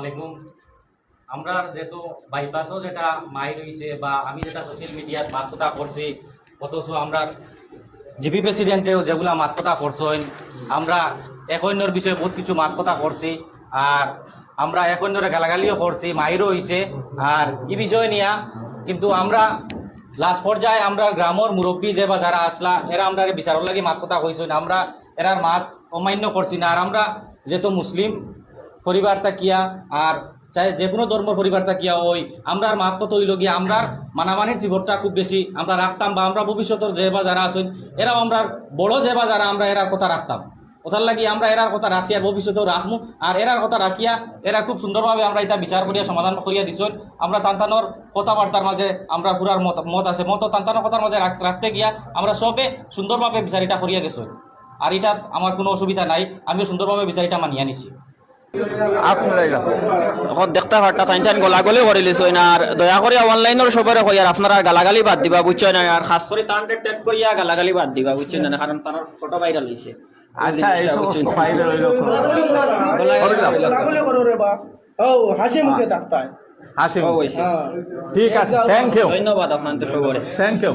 আলাইকুম। আমরা যেহেতু বাইপাসও যেটা মাই রয়েছে বা আমি যেটা সোশ্যাল মিডিয়ার মাত কথা করছি, অথচ আমরা জিপি প্রেসিডেন্টেও যেগুলা মাত কথা করছেন, আমরা এক অন্যর বিষয়ে বহুত কিছু মাত কথা করছি, আর আমরা এক অন্যরে গালাগালিও করছি মাইরও হয়েছে আর এই বিষয় নিয়া কিন্তু আমরা লাস্ট পর্যায়ে আমরা গ্রামের মুরব্বী যে বা যারা আসলা, এরা আমরা বিচারর লাগি মাত কথা কইছেন। আমরা এরার মাত অমান্য করছি না। আর আমরা যেহেতু মুসলিম পরিবার তাকিয়া আর চাই যে কোনো ধর্ম পরিবার তাকিয়া ওই আমরা মাত কত হইল গিয়া আমরা মানামানির জীবনটা খুব বেশি আমরা রাখতাম বা আমরা ভবিষ্যতের যে বা যারা আছেন, এরাও আমরা বড় যে বা যারা, আমরা এরার কথা রাখতাম। ওটার লাগি আমরা এরার কথা রাখছি আর ভবিষ্যতেও রাখমু, আর এরার কথা রাখিয়া এরা খুব সুন্দরভাবে আমরা এটা বিচার করিয়া, সমাধান করিয়া দিছন। আমরা তান্তানোর কথাবার্তার মাঝে আমরা পুরার মত মত আছে, মত তান্তানোর কথার মাঝে রাখ- রাখতে গিয়া আমরা সবে সুন্দরভাবে বিচারিটা করিয়া গেছন। আর এটা আমার কোনো অসুবিধা নাই, আমিও সুন্দরভাবে বিচারিটা মানিয়া নিছি। দেখতে পারতা তাই তাই গলাগলি করে লিছই আর দয়া করে অনলাইনের সবাই কই আর আপনারা গালাগালি বাদ দিবা বুঝছ না আর খাস করে তান টেক করিয়া গালাগালি বাদ দিবা বুঝছ না কারণ তার ফটো ভাইরাল হইছে আচ্ছা এই সমস্ত বাইরে রইল গোলাগুলি করো রে বাপ ও হাসি মুখে থাকতায় হাসিম ঠিক আছে থ্যাংক ইউ ধন্যবাদ আপনাদের সবরে থ্যাংক ইউ